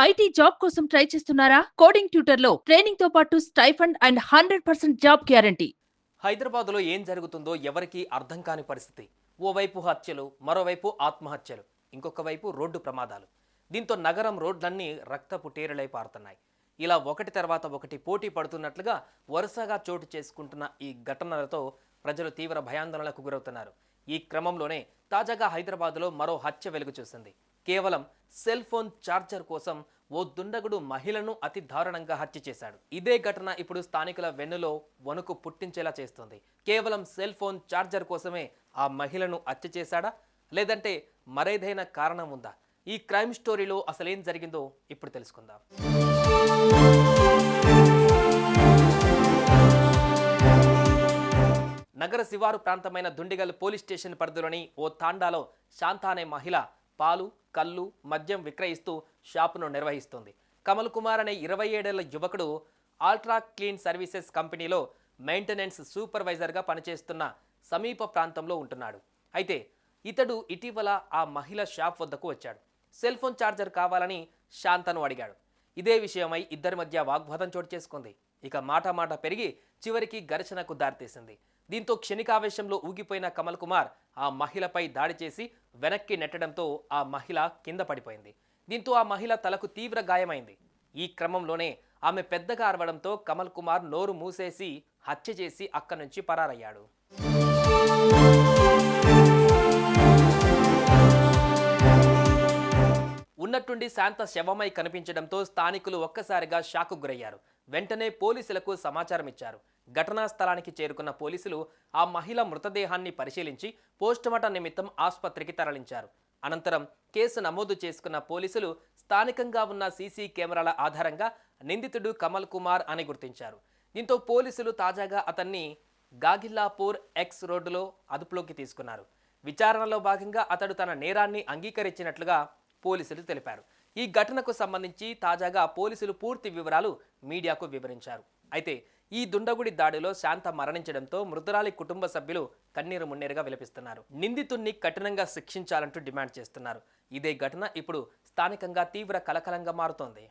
IT job కోసం try చేస్తున్నారా? Coding ట్యూటర్లో ట్రైనింగ్తో పాటు stipend and hundred percent job guarantee. హైదరాబాద్లో ఏం జరుగుతుందో ఎవరికీ అర్థం కాని పరిస్థితి. ఓవైపు హత్యలు మరోవైపు ఆత్మహత్యలు ఇంకొక వైపు రోడ్డు ప్రమాదాలు. దీంతో నగరం రోడ్లన్నీ రక్తపు టేరులై పారుతున్నాయి. ఇలా ఒకటి తర్వాత ఒకటి పోటీ పడుతున్నట్లుగా వరుసగా చోటు చేసుకుంటున్న ఈ ఘటనలతో ప్రజలు తీవ్ర భయాందోళనకు గురవుతున్నారు. ఈ క్రమంలోనే తాజాగా హైదరాబాద్లో మరో హత్య వెలుగు చూసింది. కేవలం సెల్ ఫోన్ ఛార్జర్ కోసం ఓ దుండగుడు మహిళను అతి దారుణంగా హత్య చేశాడు. ఇదే ఘటన ఇప్పుడు స్థానికుల వెన్నులో వణుకు పుట్టించేలా చేస్తుంది. కేవలం సెల్ ఫోన్ ఛార్జర్ కోసమే ఆ మహిళను హత్య చేశాడా? లేదంటే మరేదైనా కారణం ఉందా? ఈ క్రైమ్ స్టోరీలో అసలేం జరిగిందో ఇప్పుడు తెలుసుకుందాం. నగర శివారు ప్రాంతమైన దుండిగల్ పోలీస్ స్టేషన్ పరిధిలోని ఓ తాండాలో శాంత అనే మహిళ పాలు కళ్ళు మద్యం విక్రయిస్తూ షాపును నిర్వహిస్తుంది. కమల్ కుమార్ అనే ఇరవై ఏడేళ్ళ యువకుడు ఆల్ట్రా క్లీన్ సర్వీసెస్ కంపెనీలో మెయింటెనెన్స్ సూపర్వైజర్గా పనిచేస్తున్న సమీప ప్రాంతంలో ఉంటున్నాడు. అయితే ఇతడు ఇటీవల ఆ మహిళ షాప్ వద్దకు వచ్చాడు. సెల్ ఫోన్ ఛార్జర్ కావాలని శాంతను అడిగాడు. ఇదే విషయమై ఇద్దరి మధ్య వాగ్వాదం చోటు చేసుకుంది. ఇక మాట మాట పెరిగి చివరికి ఘర్షణకు దారితీసింది. దీంతో క్షణికావేశంలో ఊగిపోయిన కమల్ కుమార్ ఆ మహిళపై దాడి చేసి వెనక్కి నెట్టడంతో ఆ మహిళ కింద పడిపోయింది. దీంతో ఆ మహిళ తలకు తీవ్ర గాయమైంది. ఈ క్రమంలోనే ఆమె పెద్దగా అరవడంతో కమల్ కుమార్ నోరు మూసేసి హత్య చేసి అక్కడి నుంచి పరారయ్యాడు. ఉన్నట్టుండి శాంత శవమై కనిపించడంతో స్థానికులు ఒక్కసారిగా షాకు గురయ్యారు. వెంటనే పోలీసులకు సమాచారం ఇచ్చారు ఘటనా స్థలానికి చేరుకున్న పోలీసులు ఆ మహిళ మృతదేహాన్ని పరిశీలించి పోస్టుమార్టం నిమిత్తం ఆసుపత్రికి తరలించారు. అనంతరం కేసు నమోదు చేసుకున్న పోలీసులు స్థానికంగా ఉన్న సీసీ కెమెరాల ఆధారంగా నిందితుడు కమల్ కుమార్ అని గుర్తించారు. దీంతో పోలీసులు తాజాగా అతన్ని గాగిల్లాపూర్ ఎక్స్ రోడ్డులో అదుపులోకి తీసుకున్నారు. విచారణలో భాగంగా అతడు తన నేరాన్ని అంగీకరించినట్లుగా పోలీసులు తెలిపారు. ఈ ఘటనకు సంబంధించి తాజాగా పోలీసులు పూర్తి వివరాలు మీడియాకు వివరించారు. అయితే ఈ దుండగుడి దాడిలో శాంత మరణించడంతో మృతురాలి కుటుంబ సభ్యులు కన్నీరు మున్నీరుగా విలపిస్తున్నారు. నిందితుణ్ణి కఠినంగా శిక్షించాలంటూ డిమాండ్ చేస్తున్నారు. ఇదే ఘటన ఇప్పుడు స్థానికంగా తీవ్ర కలకలంగా మారుతోంది.